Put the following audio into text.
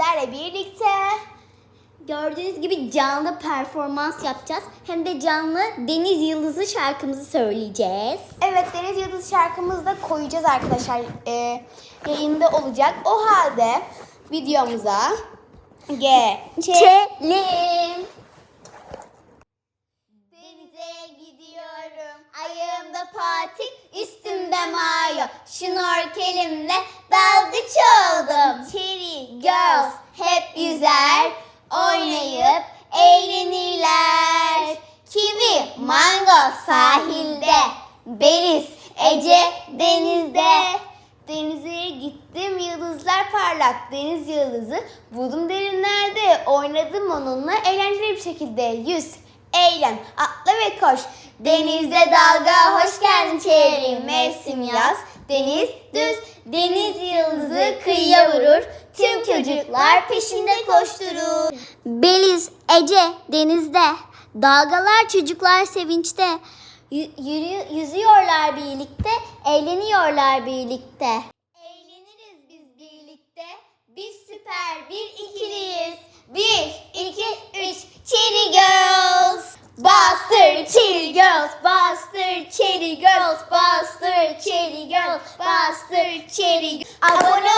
sizlerle birlikte gördüğünüz gibi canlı performans yapacağız. Hem de canlı Deniz Yıldızı şarkımızı söyleyeceğiz. Evet Deniz Yıldızı şarkımızı da koyacağız arkadaşlar. Ee, yayında olacak. O halde videomuza geçelim. Denize gidiyorum. Ayağımda patik, üstümde mayo. Şnorkelimle dalgıç hep yüzer, oynayıp eğlenirler. Kivi, mango sahilde, Beriz, Ece denizde. Denize gittim yıldızlar parlak. Deniz yıldızı buldum derinlerde. Oynadım onunla eğlenceli bir şekilde. Yüz eğlen atla ve koş. Denizde dalga hoş geldin çevre mevsim yaz Deniz düz. Deniz yıldızı kıyıya vurur. Tüm çocuklar peşinde koşturur Beliz Ece denizde. Dalgalar çocuklar sevinçte. Yü- yürü- Yüzüyorlar birlikte Eğleniyorlar birlikte. Eğleniriz biz birlikte. Biz süper bir ikiliyiz. Bir, iki, üç Cherry Girls. Buster Cherry Girls. Buster Cherry Girls. Buster Cherry Girls. Buster Cherry Girls. Abone